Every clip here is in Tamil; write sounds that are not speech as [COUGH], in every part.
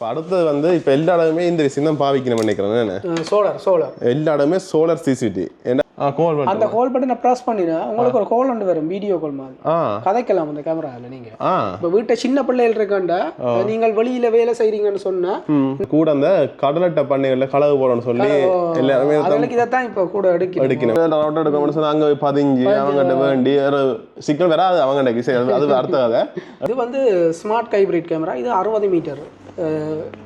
இப்போ அடுத்தது வந்து இப்போ எல்லா இடமே இந்த விஷயம் தான் பாவிக்கணும் நினைக்கிறேன் சோலார் சோலார் எல்லா இடமே சோலார் சிசிடி என்ன ஆ கோல் அந்த கால் பட்டனை ப்ரெஸ் பண்ணினா உங்களுக்கு ஒரு கால் ஒன்று வரும் வீடியோ கால் மாதிரி. கதைக்கலாம் அந்த கேமராவில் நீங்கள் ஆ. இப்போ வீட்டை சின்ன பிள்ளைகள் இருக்காண்டா நீங்கள் வெளியில வேலை செய்றீங்கன்னு சொன்னா ம். கூட அந்த கடலட்டை பண்ணைகளில் களவு போடணும்னு சொல்லி எல்லாருமே அதுகளுக்கு இதைத்தான் இப்போ கூட எடுக்கணும். எடுக்கணும். ரவுட் எடுக்கணும்னு சொன்னா அங்கே போய் பதிஞ்சு அவங்ககிட்ட வேண்டி ஒரு சிக்கல் வராது அவங்ககிட்ட அது [LAUGHS] அடுத்த கதை இது வந்து ஸ்மார்ட் ஹைப்ரிட் கேமரா இது அறுபது மீட்டர்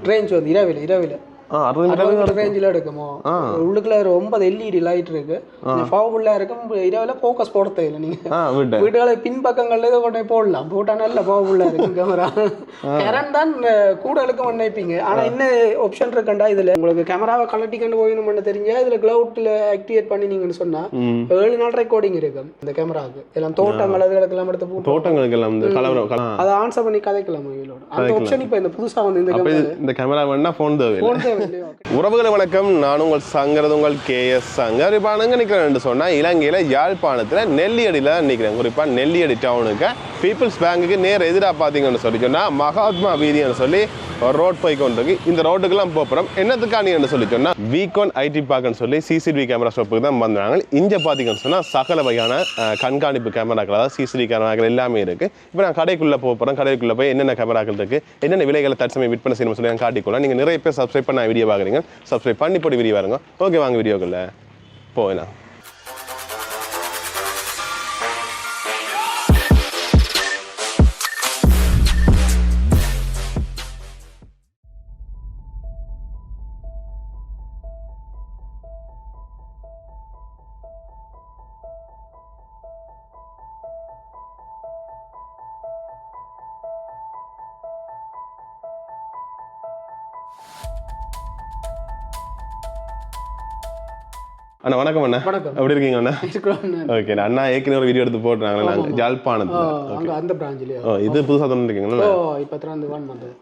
ட்ரெயின்ஸ் வந்து இரவில் இரவில். அறுபது ரேஞ்சில் எடுக்குமோ. உள்ளுக்குள்ள ஒன்பது எல்இடி லைட் இருக்கு. பவர்ஃபுல்லாக இருக்கும் இரவில் ஃபோக்கஸ் போட தேவையில்லை நீங்க. ஆ வீட்டை வீடுகளை பின்பக்கங்கள்ல இதை போய் போடலாம். போட்டா நல்ல பவர்ஃபுல்லாக இருக்கும் கேமரா கரண்ட் தான் கூட இழுக்க நினைப்பீங்க ஆனா என்ன ஆப்ஷன் இருக்குண்டா இதுல? உங்களுக்கு கேமராவை கலட்டிக்கொண்டு போயணும்னு தெரிஞ்சா இதுல கிளவுட்ல ஆக்டிவேட் பண்ணினீங்கன்னு சொன்னா. ஏழு நாள் ரெக்கார்டிங் இருக்கும் இந்த கேமராவுக்கு எல்லாம் தோட்டங்கள் அதுகளுக்கெல்லாம் எடுத்து தோட்டங்களுக்கு எல்லாம் கலவரம் அதை ஆன்சர் பண்ணி கதைக்கலாம் அந்த ஆப்ஷன் இப்போ இந்த புதுசா வந்து இந்த கேமரா வேணா ஃபோன் தேவையில்லையோ உறவுகளை வணக்கம் நான் உங்கள் சங்கரது உங்கள் கே எஸ் சங்கர். இப்போ அங்கே நிற்கிறேன் சொன்னால் இலங்கையில் யாழ்ப்பாணத்தில் நெல்லியடியில் தான் நிற்கிறேன் குறிப்பாக நெல்லியடி டவுனுக்கு பீப்புள்ஸ் பேங்குக்கு நேர் எதிராக பார்த்தீங்கன்னு சொல்லி சொன்னால் மகாத்மா வீதின்னு சொல்லி ஒரு ரோட் போய் கொண்டிருக்கு. இந்த ரோட்டுக்கெல்லாம் போகிறோம் என்னத்துக்கானு சொல்லி சொன்னால் வீக்கோன் ஐடி பார்க்குன்னு சொல்லி சிசிடிவி கேமரா ஷாப்புக்கு தான் வந்தாங்க. இங்கே பார்த்தீங்கன்னு சொன்னால் சகல வகையான கண்காணிப்பு கேமராக்கள் அதாவது சிசிடிவி கேமராக்கள் எல்லாமே இருக்குது இப்போ நான் கடைக்குள்ளே போகிறோம் கடைக்குள்ளே போய் என்னென்ன கேமராக்கள் இருக்குது என்னென்ன விலைகளை தற்சமயம் விற்பனை செய்யணும்னு சொல்லி நான் காட்டிக்கொள்ளலாம் நீங்கள் நிறைய பேர் சப்ஸ்கிரைப் பண்ண வீடியோ பார்க்குறீங்க சப்ஸ்கிரைப் பண்ணி போட்டு வீடியோ பாருங்க. ஓகே வாங்க வீடியோக்குள்ளே போகலாம். அண்ணா வணக்கம் அண்ணா. வணக்கம். எப்படி இருக்கீங்க அண்ணா? ஓகே அண்ணா ஏற்கனவே ஒரு வீடியோ எடுத்து போட்டுறாங்க நாங்கள் ஜாழ்ப்பாணத்தில். அங்க அந்த பிராஞ்சிலேயோ ஓ இது புதுசாக ஓ இப்போ திறந்து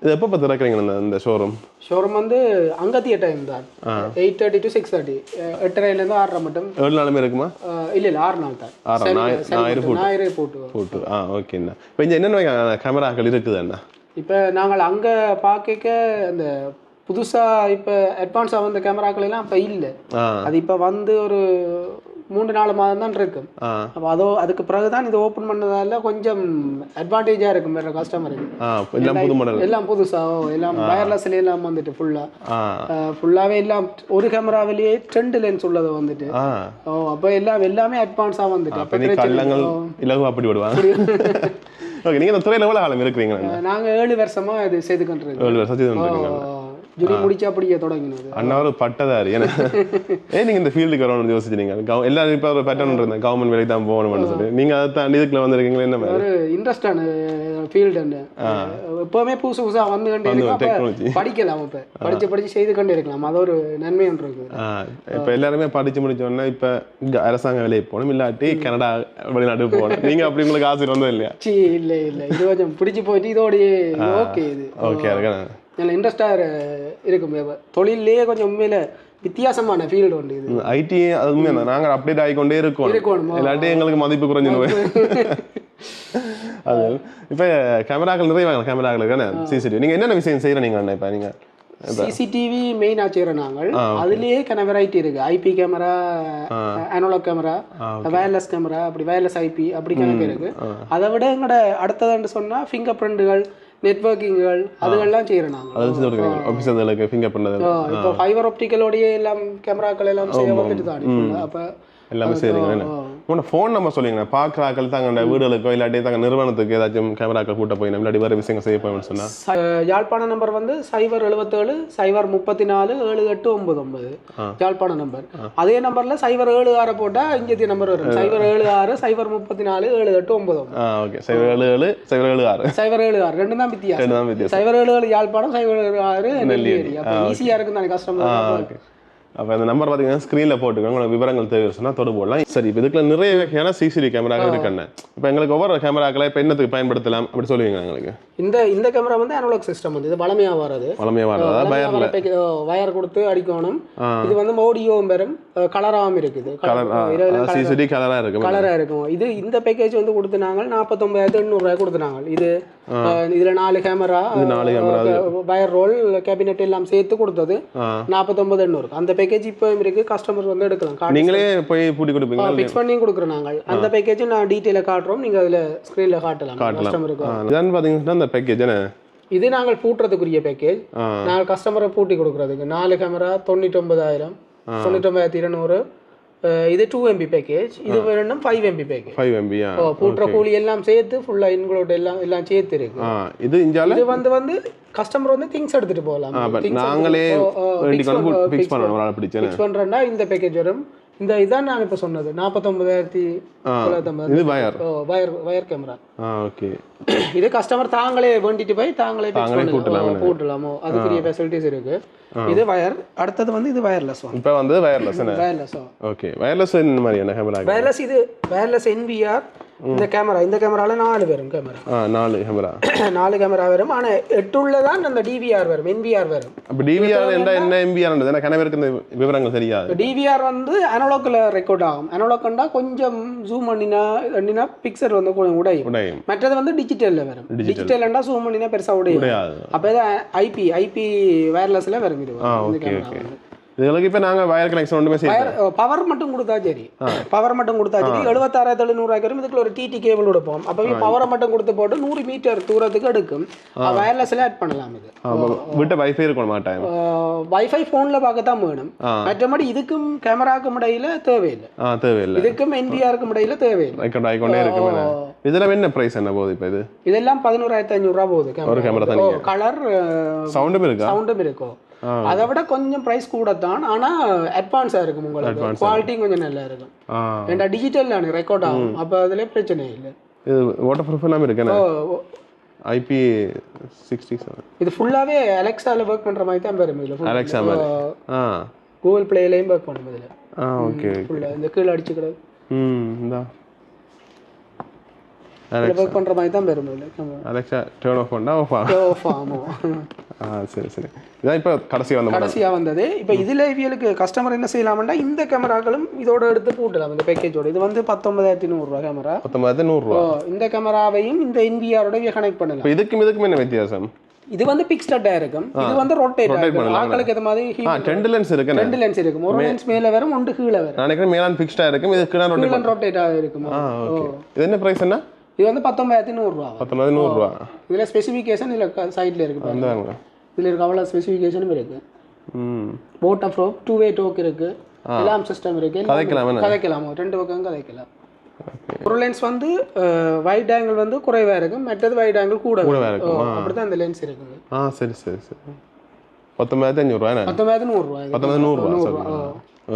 இது எப்போ திறக்கிறீங்க இந்த ஷோரூம் ஷோரூம் வந்து அங்கத்திய டைம் தான். Eight thirty to six thirty எட்டரைலேருந்து ஆறரை மட்டும். எவ்வளோ நாளுமே இருக்குமா? இல்ல இல்ல ஆறு நாள் தான். ஆறா, ஞாயிறு- சனி ஞாயிறு போட்டு. போட்டு ஆ ஓகேண்ணா இப்போ இங்கே என்னென்ன கேமராக்கள் இருக்குது அண்ணா? இப்போ நாங்கள் அங்க பார்க்க அந்த புதுசா இப்போ அட்வான்ஸாக வந்த கேமராக்கள் எல்லாம் இப்போ இல்லை. அது இப்போ வந்து ஒரு மூன்று நாலு மாதம் தான் இருக்கும் அப்போ அதோ அதுக்கு பிறகு தான் இது ஓப்பன் பண்ணதால கொஞ்சம் அட்வான்டேஜாக இருக்கும் வேற கஸ்டமருக்கு எல்லாம் புது மாடல் எல்லாம் புதுசா ஓ, எல்லாம் வயர்லெஸ்ல எல்லாம் வந்துட்டு ஃபுல்லா ஆ. ஃபுல்லாவே எல்லாம் ஒரு கேமராவிலேயே ட்ரெண்ட் லென்ஸ் உள்ளது வந்துட்டு. ஓ அப்போ எல்லாம் எல்லாமே அட்வான்ஸா வந்துட்டு. அப்போ அப்படி விடுவாங்க. ஓகே [LAUGHS] நீங்கள் இந்த துறையில் எவ்வளோ காலம் இருக்கிறீங்க? அண்ணா நாங்க ஏழு வருஷமா இது செய்து கொண்டிருக்கோம். ஏழு வருஷம் செய்து வந்துருக்கீங்க ஜுரி முடிச்சு அப்படியே தொடங்கினது. அண்ணா ஒரு பட்டதாரி. ஏன்னா [LAUGHS] ஏன் நீங்கள் இந்த ஃபீல்டுக்கு வரணும்னு யோசிச்சிருங்க கவ எல்லாரும் இப்போ ஒரு பேட்டர்ன் இருந்தேன் கவர்மெண்ட் வேலைக்கு தான் போகணும்னு சொல்லி நீங்கள் அதை தாண்டி இதுக்குள்ள வந்திருக்கீங்களா? என்ன ஒரு இன்ட்ரெஸ்டான ஃபீல்டு எப்பவுமே புதுசு புதுசா வந்து கொண்டே technology. படிக்கலாம் இப்ப. படிச்சு படிச்சு செய்து கொண்டே இருக்கலாம் அது ஒரு நன்மை ஒன்று இருக்குது இப்போ எல்லாருமே படிச்சு முடிச்ச உடனே இப்போ அரசாங்க வேலைக்கு போகணும். இல்லாட்டி கனடா வெளிநாட்டுக்கு போகணும். நீங்கள் அப்படி உங்களுக்கு ஆசை வந்தது இல்லையா? சி இல்ல இல்ல. இது கொஞ்சம் பிடிச்சு போயிட்டு இதோடய ஓகே இது. ஓகே இருக்கேன் நல்ல இன்ட்ரெஸ்டாக இருக்கும். தொழிலே கொஞ்சம் உண்மையில வித்தியாசமான ஃபீல்டு உண்டு இது. ஐடி அது உண்மையா நாங்கள் அப்டேட் ஆகிக்கொண்டே இருக்கோம்? இல்லாட்டி எங்களுக்கு மதிப்பு குறைஞ்சு அது இப்போ கேமராக்கள் நிறைய வாங்க கேமராக்கள் இருக்கானே? சிசிடிவி நீங்கள் என்னென்ன விஷயம் செய்கிற நீங்கள் அண்ணா இப்போ நீங்கள் சிசிடிவி மெயின் ஆச்சுறோம் நாங்கள். அதுலயே கன வெரைட்டி இருக்கு. IP camera analogue camera wireless camera அப்படி வயர்லெஸ் ஐபி அப்படி கணக்கு இருக்கு. அதை விட எங்களோட அடுத்ததுன்னு சொன்னா ஃபிங்கர் பிரிண்டுகள் நெட்ஒர்க்கிங்கள் அதுகள்லாம் செய்யறோம் நாங்கள் அது செஞ்சு கொடுக்குறீங்க. ஆஃபீஸர்களுக்கு ஃபிங்கர் பண்ணது இப்போ ஃபைபர் ஆப்டிக்கலோடய எல்லாம் கேமராக்கள் எல்லாம் செய்ய வந்துட்டு தான் அப்போ எல்லாமே செய்கிறீங்க உங்களோட ஃபோன் நம்பர் சொல்லுங்க பார்க்குறாக்கள் தாங்க வீடுகளுக்கோ இல்லாட்டி தாங்க நிறுவனத்துக்கு ஏதாச்சும் கேமராக்கள் கூட்ட போயிடும் இல்லாட்டி வேறு விஷயங்கள் செய்ய போயின்னு சொன்னால் ச- யாழ்ப்பாண நம்பர் வந்து சைபர் எழுபத்தேழு சைபர் முப்பத்தி நாலு ஏழு எட்டு ஒன்பது ஒன்பது. யாழ்ப்பாண நம்பர் அதே நம்பர்ல சைபர் ஏழு ஆறு போட்டா இங்கத்திய நம்பர் வரும். சைபர் ஏழு ஆறு சைபர் முப்பத்தி நாலு ஏழு எட்டு ஒன்பது ஓகே சைபர் ஏழு ஏழு சைபர் ஏழு ஆறு. சைபர் ஏழு ஆறு. ரெண்டு தான் வித்தியாசம். சைபர் ஏழு ஏழு யாழ்ப்பாணம் சைபர் ஏழு ஆறு நெல்லியடி. அப்போ ஈஸியா இருக்கும் தானே ஓகே அப்போ இந்த நம்பர் பார்த்தீங்கன்னா ஸ்க்ரீனில் போட்டுக்கோங்க. உங்களுக்கு விவரங்கள் தேவை சொன்னால் தொடு போடலாம். சரி இப்போ இதுக்குள்ள நிறைய வகையான சிசிடிவி கேமராக்கள் இருக்குண்ணே இப்போ எங்களுக்கு ஒவ்வொரு கேமராக்களை இப்போ என்னத்துக்கு பயன்படுத்தலாம்? அப்படி சொல்லுவீங்க எங்களுக்கு? இந்த இந்த கேமரா வந்து அனலாக் சிஸ்டம் வந்து இது வளமையா வர்றது. வளமையாக பயரில் வயர் கொடுத்து அடிக்கணும். இது வந்து ஆடியோவும் பெறும் கலராகவும் இருக்குது. கலர் சிசிடி கலராக இருக்கு கலரா இருக்கும். இது இந்த பேக்கேஜ் வந்து கொடுத்துனாங்க நாற்பத்தொம்பதாயிரத்து எண்ணூறுரூவா கொடுத்துனாங்க. இது இதுல நாலு கேமரா நாலு camera, வயர் ரோல் கேபினெட் எல்லாம் சேர்த்து கொடுத்தது. நாற்பத்தொம்பது எண்ணூறு. அந்த பேக்கேஜ் இப்போ இருக்கு. கஸ்டமர் வந்து எடுக்கலாம். நீங்களே போய் பூட்டி கொடுப்பீங்களா? ஃபிக்ஸ் பண்ணி கொடுக்குறோம் நாங்கள். அந்த பேக்கேஜ் நான் டீட்டெயிலாக காட்டுறோம். நீங்க அதுல ஸ்க்ரீன்ல காட்டலாம். கஸ்டமருக்கு பார்த்தீங்கன்னா பேக்கேஜ் என்ன இது நாங்கள் பூட்டுறதுக்குரிய பேக்கேஜ் நாங்கள் கஸ்டமரை பூட்டி கொடுக்குறதுக்கு. நாலு கேமரா தொண்ணூற்றொம்பதாயிரம் தொண்ணூற்றொம்பதாயிரத்தி இருநூறு. இது டூ எம்பி பேக்கேஜ் இது வேணும் ஃபைவ் எம்பி பேக்கேஜ் ஃபைவ் எம்பியா ஓ பூட்டுற கூலி எல்லாம் சேர்த்து ஃபுல்லாக இன்க்ளூட் எல்லாம் எல்லாம் சேர்த்து இருக்கு. இது இஞ்சால? இது வந்து வந்து கஸ்டமர் வந்து திங்ஸ் எடுத்துட்டு போகலாம். நாங்களே ஃபிக்ஸ் பண்ணுறேன்னா இந்த பேக்கேஜ் வரும். இந்த இதான் நான் இப்போ சொன்னது. நாற்பத்தொம்பதாயிரத்தி தொள்ளாயிரத்தம்பது இது வயர் ஓ வயர் வயர் கேமரா ஓகே. இது கஸ்டமர் தாங்களே வேண்டிட்டு போய் தாங்களே. பூட்டலாமே. அதுக்குரிய ஃபெசிலிட்டிஸ் இருக்கு. இது வயர் அடுத்தது வந்து இது வயர்லெஸ் இப்போ வந்து வயர்லெஸ் வயர்லெஸ் ஓகே. வயர்லெஸ் என்ன கேமரா வயர்லெஸ் இது வயர்லெஸ் என்பிஆர் இந்த கேமரா இந்த கேமரால நாலு வரும் கேமரா நாலு கேமரா [CLEARS THROAT] நாலு கேமரா வரும். ஆனா எட்டுள்ள தான் அந்த டிவிஆர் வரும் என்பிஆர் வரும். அப்போ டிவிஆர் என்ன என்ன எம்பிஆர் ஏன்னா கணவருக்கு இந்த விவரங்கள் தெரியாது. டிவிஆர் வந்து அனலாக்ல ரெக்கார்ட் ஆகும். அனலாக்னா கொஞ்சம் ஜூம் பண்ணினா பண்ணினா பிக்சர் வந்து உடையும். உடையும். மற்றது வந்து டிஜிட்டல்ல வரும். டிஜிட்டல்னா ஜூம் பண்ணினா பெருசா உடையும் அப்போ ஐபி ஐபி வயர்லெஸ்ல வரும் இது. கேமரா. இதுகளுக்கு இப்போ நாங்கள் வயர் கனெக்ஷன் ஒன்றுமே செய்யல பவர் மட்டும் கொடுத்தா சரி. பவர் மட்டும் கொடுத்தா சரி. எழுபத்தாறாயிரத்தி எழுநூறுவாய்க்கு வரும் இதுக்குள்ள ஒரு டிடி கேபிள் கொடுப்போம் அப்போ பவரை மட்டும் கொடுத்து போட்டு நூறு மீட்டர் தூரத்துக்கு எடுக்கும். வயர்லெஸ்ல ஆட் பண்ணலாம் இது. விட்ட வைஃபை இருக்கணும் மாட்டாங்க வைஃபை ஃபோனில் பார்க்கத்தான் வேணும். ஆ. மற்றபடி இதுக்கும் கேமராக்கும் இடையில தேவையில்லை. தேவையில்லை. இதுக்கும் என்பிஆருக்கும் இடையில தேவையில்லை. ரெக்கார்ட் ஆகிக்கொண்டே இருக்கு இதில் என்ன? ப்ரைஸ் என்ன போகுது இப்போ இது? இதெல்லாம் பதினோராயிரத்தி ஐநூறுரூவா போகுது ஒரு தனியா. கலர் சவுண்டும் இருக்கா? சவுண்டும் இருக்கும் அதை விட கொஞ்சம் ப்ரைஸ் கூட தான் ஆனால் அட்வான்ஸாக இருக்கும் உங்களுக்கு. குவாலிட்டி கொஞ்சம் நல்லா இருக்கும். ஏன்டா டிஜிட்டல் தானே ரெக்கார்ட் ஆகும். அப்போ அதில் பிரச்சனை இல்லை. வாட்டர் ப்ரூஃப் எல்லாமே இருக்குண்ணே ஓ, ஐபி சிக்ஸ்டி செவன் இது ஃபுல்லாகவே அலெக்ஸாவில் ஒர்க் பண்ணுற மாதிரி தான் வரும் இதில். அலெக்ஸா மாதிரி. ஆ. கூகுள் பிளேலையும் ஒர்க் பண்ணும் இதில். ஆ ஓகே ஃபுல்லாக இந்த கீழே அடிச்சுக்கிறது ம் இந்தா. ஒர்க் பண்ணுற மாதிரி தான் வரும் இதில். அலெக்ஸா டேர்ன் ஆஃப் பண்ணா ஆஃப் ஆகும். ஆஃப் ஆகும். [LAUGHS] சரி சரி. இதான் இப்போ கடைசி வந்த கடைசியாக வந்தது. இப்போ இதில் இவியலுக்கு கஸ்டமர் என்ன செய்யலாம்னா இந்த கேமராக்களும் இதோட எடுத்து போட்டுலாம் இந்த பேக்கேஜோட இது வந்து பத்தொன்பதாயிரத்தி நூறுரூவா கேமரா பத்தொன்பது நூறுரூவா இந்த கேமராவையும் இந்த என்பிஆரோட கனெக்ட் பண்ணலாம். இதுக்கும் இதுக்கும் என்ன வித்தியாசம்? இது வந்து பிக்ஸ்டா இருக்கும் இது வந்து ரொட்டேட் ஆகும் ஆட்களுக்கு ஏற்ற மாதிரி ரெண்டு லென்ஸ் இருக்குண்ணே ரெண்டு லென்ஸ் இருக்கும். ஒரு லென்ஸ் மேல வரும் ஒன்று கீழே வரும். நான் நினைக்கிறேன் மேலான் ஃபிக்ஸ்டாக இருக்கும். இது கீழே ரொட்டி கீழே ரொட்டேட் இருக்கும். இது என்ன ப்ரைஸ் என்ன? இது வந்து பத்தொன்பதாயிரத்தி நூறுரூவா பத்தொன்பது நூறுரூவா இதுல ஸ்பெசிஃபிகேஷன் இதில் சைடில் இருக்கு இதுல இருக்க. அவ்வளோ ஸ்பெசிஃபிகேஷனும் இருக்கு போட் ஆஃப் ரோப் டூ வே டோக் இருக்கு. எல்லாம் சிஸ்டம் இருக்கு கதைக்கலாம். இருக்கு. ரெண்டு பக்கம் கதைக்கலாம். ஒரு லென்ஸ் வந்து வைட் ஆங்கிள் வந்து குறைவா இருக்கும் மற்றது வைட் ஆங்கிள் கூட ஓ, அப்படிதான் இந்த லென்ஸ் இருக்குது. ஆ சரி சரி சரி. பத்தொன்பதாயிரத்தி அஞ்சூறுவா என்ன பத்தொன்பதாயிரத்தி நூறுரூவா இது. பத்தொன்பது நூறுரூவா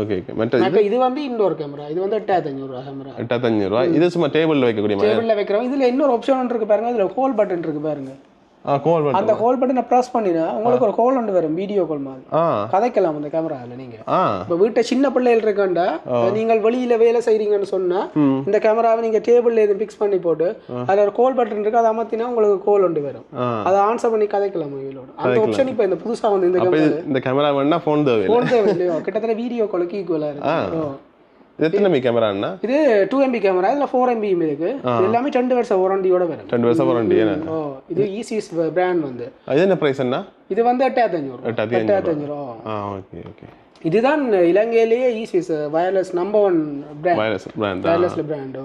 ஓகே ஓகே மற்ற இது? வந்து இன்டோர் கேமரா இது வந்து எட்டாயிரத்தி அஞ்சூறுரூவா கேமரா எட்டாத்தஞ்சூறுவா இது சும்மா டேபிளில் வைக்கக்கூடிய டேபிளில் வைக்கிறோம். இதுல இன்னொரு ஆப்ஷன் இருக்கு பாருங்க. இதுல ஹோல் பட்டன் இருக்கு பாருங்க. கோல் அந்த ஹோல் பட்டனை ப்ரெஸ் பண்ணினா உங்களுக்கு ஒரு கோல் ஒன்று வரும் வீடியோ கால் மாதிரி. கதைக்கலாம் அந்த கேமராவில் நீங்க. ஆ. இப்போ வீட்டை சின்ன பிள்ளைகள் இருக்காண்டா நீங்கள் வெளியில வேலை செய்றீங்கன்னு சொன்னா இந்த கேமராவை நீங்க டேபிள்ல எதுவும் பிக்ஸ் பண்ணி போட்டு அதுல ஒரு கோல் பட்டன் இருக்கு அதை அமர்த்தினா உங்களுக்கு கோல் ஒன்று வரும். அதை ஆன்சர் பண்ணி கதைக்கலாம் இவளோட அந்த ஆப்ஷன் இப்போ இந்த புதுசா வந்து இந்த இது இந்த கேமரா வேணா ஃபோன் தேவை ஃபோன் தேவை இல்லையோ கிட்டத்தட்ட வீடியோ காலுக்கு ஈக்குவலா இருக்கு. ஓ. இது எத்தனை எம்பி கேமராண்ணா இது டூ எம்பி கேமரா இதுல ஃபோர் எம்பியும் இருக்கு. எல்லாமே ரெண்டு வருஷம் வாரண்டியோட வரும். ரெண்டு வருஷம் வாரண்டி ஓ இது ஈசிஎஸ் பிராண்ட் வந்து. இது என்ன ப்ரைஸ் என்ன இது வந்து எட்டாயிரத்தி அஞ்சூறு எட்டாயிரத்தி அஞ்சூறு ஓகே ஓகே இதுதான் இலங்கையிலேயே ECS wireless number one brand wireless brand வயர்லெஸ்ல brand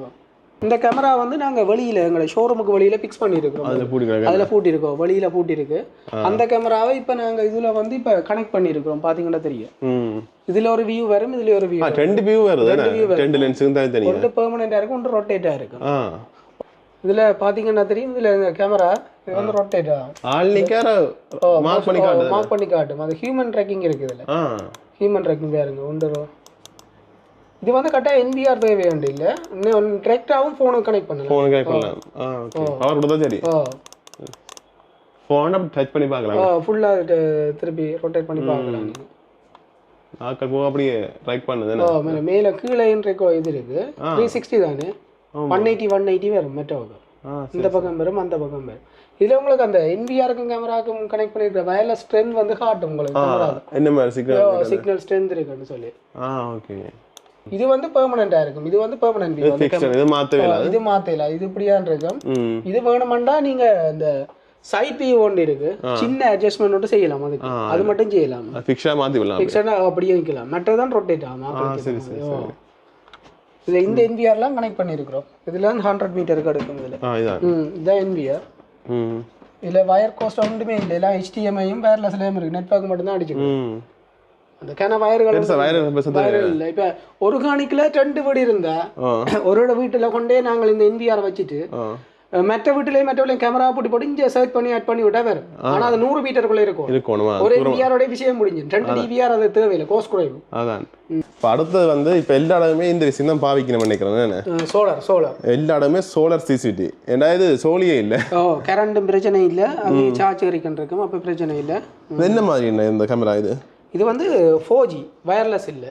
இந்த கேமரா வந்து நாங்க வெளியில எங்களை ஷோரூமுக்கு வெளியில பிக்ஸ் பண்ணியிருக்கிறோம். அதில் பூட்டியிருக்கோம் வெளியில பூட்டியிருக்கு. அந்த கேமராவை இப்ப நாங்க இதுல வந்து இப்ப கனெக்ட் பண்ணியிருக்கிறோம் பாத்தீங்கன்னா தெரியும். இதுல ஒரு வியூ வரும் இதுல ஒரு வியூ ரெண்டு வியூ வருது ரெண்டு லென்ஸுக்கும் தனி தனியாக ஒன்று பெர்மனெண்டா இருக்கும் ஒன்று ரொட்டேட்டா இருக்கும். ஆ. இதுல பாத்தீங்கன்னா தெரியும் இதுல இந்த கேமரா இது வந்து ரொட்டேட் ஆகும் மார்க் பண்ணி காட்டுது மார்க் பண்ணி காட்டும் அது ஹியூமன் ட்ராக்கிங் இருக்கு இதுல. ஹியூமன் ட்ராக்கிங் பாருங்க ஒன்று இது வந்து கரெக்டாக என்பிஆர் தேவை வேண்டு இல்லை இன்னும் டிரெக்டாகவும் ஃபோனுக்கு கனெக்ட் பண்ணலாம். ஃபோனு கேட்கலாம் ஆ. ஓகே பவர் கொடுத்தா சரி. ஃபோனை டச் பண்ணி பார்க்கலாம். ஃபுல்லாக திருப்பி ரொட்டேட் பண்ணி பார்க்கலாம். நீங்க. ஆக்கள் போக அப்படியே ரைட் பண்ணுது ஓ மேலே கீழே இருக்கோ இது இருக்கு. த்ரீ சிக்ஸ்டி தானே? ஒன் எயிட்டி ஒன் எயிட்டி வரும் மெட்டோவுக்கு ஆ இந்த பக்கம் வரும் அந்த பக்கம் வரும். இதுல உங்களுக்கு அந்த என்பிஆருக்கும் கேமராக்கும் கனெக்ட் பண்ணிருக்கிற வயர்லெஸ் ஸ்ட்ரென்த் வந்து காட்டும் உங்களுக்கு என்ன மாதிரி சிக்னல் சிக்னல் ஸ்ட்ரென்த் இருக்குன்னு சொல்லி. ஆ ஓகே இது வந்து பெர்மனண்டா இருக்கும். இது வந்து பெர்மனன்ட் இது இல்லை இது மாத்தல இது இப்படிதான் இருக்கும் இது வேணுமெண்டா நீங்க சைட் வியூ ஒன்று இருக்கு. சின்ன அட்ஜஸ்ட்மெண்ட் மட்டும் செய்யலாம் அதுக்கு. அது மட்டும் செய்யலாம். ஃபிக்ஷனாக மாற்றி விடலாம். ஃபிக்ஸடா அப்படியே வைக்கலாம். மற்றதான் ரொட்டேட் ஆகும். சரி சரி இதுல இந்த என்பிஆர்லாம் கனெக்ட் பண்ணியிருக்கிறோம் இதுல ஹண்ட்ரட் மீட்டருக்கு எடுக்கும் இதுல. ம் இதான் என்பிஆர் இதுல வயர் கோஸ்ட் ஒன்றுமே இல்லை. எல்லாம் ஹெச்டிஎம்ஐயும் வயர்லெஸ்லையும் இருக்கு. நெட்ஒர்க் மட்டும் தான் அடிச்சுக்கணும் ம் அந்த கேன வயர்கள் பெருசா வயர் பெருசா வயர் இல்லை. இப்போ ஒரு காணிக்கில் ரெண்டு வீடு இருந்தா ஒரு வீட்டில் கொண்டே நாங்கள் இந்த என்பிஆர் வச்சுட்டு மற்ற வீட்டிலேயும் மற்ற வீட்லையும் கேமரா போட்டு போட்டு இங்கே சர்ச் பண்ணி ஆட் பண்ணி விட்டா வரும் ஆனா அது நூறு மீட்டருக்குள்ள இருக்கும். இருக்கணுமா ஒரு என்பிஆரோட விஷயம் முடிஞ்சு. ரெண்டு டிவிஆர் அது தேவையில்லை. கோஸ் குறைவு அதான். இப்போ அடுத்தது வந்து இப்போ எல்லா இடமே இந்த விஷயம் தான் பாவிக்கணும் நினைக்கிறேன். சோலார் சோலார் எல்லா இடமே சோலார் சிசிடி ஏன்னா இது சோலியே இல்லை. ஓ கரண்ட்டும் பிரச்சனை இல்லை. அது சார்ஜ் வரைக்கும் இருக்கும். அப்போ பிரச்சனை இல்லை. என்ன மாதிரி இந்த கேமரா இது? இது வந்து ஃபோர் ஜி வயர்லெஸ் இல்லை.